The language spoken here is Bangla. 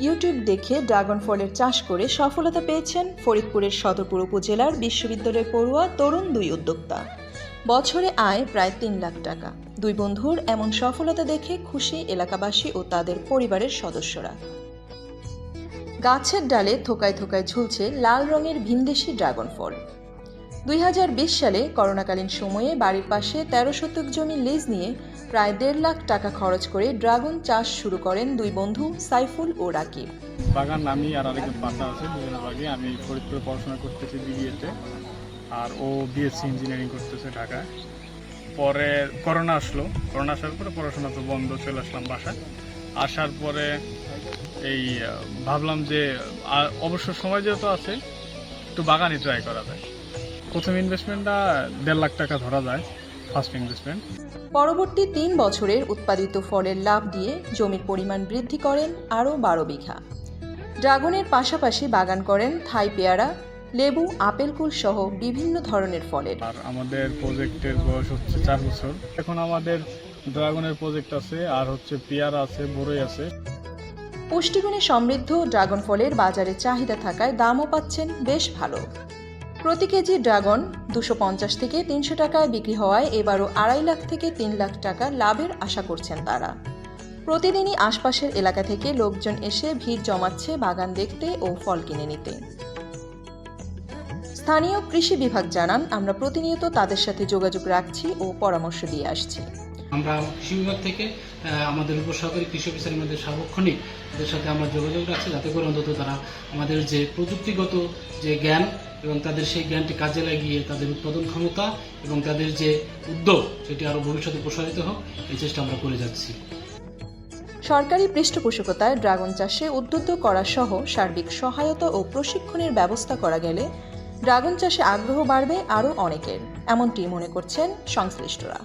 ইউটিউব দেখে ড্রাগন ফলের চাষ করে সফলতা পেয়েছেন ফরিদপুরের সদরপুর উপজেলার বিশ্ববিদ্যালয় পড়ুয়া তরুণ দুই উদ্যোক্তা। বছরে আয় প্রায় তিন লাখ টাকা। দুই বন্ধুর এমন সফলতা দেখে খুশি এলাকাবাসী ও তাদের পরিবারের সদস্যরা। গাছের ডালে থোকায় থোকায় ঝুলছে লাল রঙের ভিনদেশি ড্রাগন ফল দুই হাজার বিশ সালে করোনাকালীন সময়ে বাড়ির পাশে তেরো শতক জমি লিজ নিয়ে প্রায় দেড় লাখ টাকা খরচ করে ড্রাগন চাষ শুরু করেন দুই বন্ধু, সাইফুল ও রাকিব। বাগান, আমি আর আরেকজন পার্টনার আছে, দুজনের বাগে। আমি ফরিদপুরে পড়াশোনা করতেছি বিবিএতে, আর ও বিএসসি ইঞ্জিনিয়ারিং করতেছে ঢাকায়। পরে করোনা আসলো। করোনা আসার পরে পড়াশোনা তো বন্ধ, চলে আসলাম বাসায়। আসার পরে এই ভাবলাম যে অবসর সময় যেহেতু আছে, একটু বাগানই ট্রাই করা যায়। প্রথম ইনভেস্টমেন্টটা দেড় লাখ টাকা ধরা যায় ফার্স্ট ইনভেস্টমেন্ট পরবর্তী তিন বছরের উৎপাদিত ফলের লাভ দিয়ে জমির পরিমাণ বৃদ্ধি করেন আরও বারো বিঘা। ড্রাগনের পাশাপাশি বাগান করেন থাই পেয়ারা লেবু আপেল কুল সহ বিভিন্ন ধরনের ফলের। আর আমাদের প্রজেক্টের বয়স হচ্ছে চার বছর। এখন আমাদের ড্রাগনের প্রজেক্ট আছে আর হচ্ছে পেয়ারা আছে বড়ই আছে। পুষ্টিগুণে সমৃদ্ধ ড্রাগন ফলের বাজারে চাহিদা থাকায় দামও পাচ্ছেন বেশ ভালো। প্রতি কেজি ড্রাগন দুশো পঞ্চাশ থেকে তিনশো টাকায় বিক্রি হওয়ায় এবারও আড়াই লাখ থেকে তিন লাখ টাকা লাভের আশা করছেন তারা। প্রতিদিনই আশপাশের এলাকা থেকে লোকজন এসে ভিড় জমাচ্ছে বাগান দেখতে ও ফল কিনে নিতে। স্থানীয় কৃষি বিভাগ জানান আমরা প্রতিনিয়ত তাদের সাথে যোগাযোগ রাখছি ও পরামর্শ দিয়ে আসছি। আমরা কৃষি বিভাগ থেকে আমাদের উপসহকারী কৃষি অফিসার আমাদের সার্বক্ষণিক তাদের সাথে আমরা যোগাযোগ রাখছি যাতে করে অন্তত তারা আমাদের যে প্রযুক্তিগত যে জ্ঞান এবং তাদের সেই জ্ঞানটি কাজে লাগিয়ে তাদের উৎপাদন ক্ষমতা এবং তাদের যে উদ্যোগ সেটি আরও ভবিষ্যতে প্রসারিত হোক এই চেষ্টা আমরা করে যাচ্ছি। সরকারি পৃষ্ঠপোষকতায় ড্রাগন চাষে উদ্বুদ্ধ করা সহ সার্বিক সহায়তা ও প্রশিক্ষণের ব্যবস্থা করা গেলে ড্রাগন চাষে আগ্রহ বাড়বে আরও অনেকের এমনটি মনে করছেন সংশ্লিষ্টরা।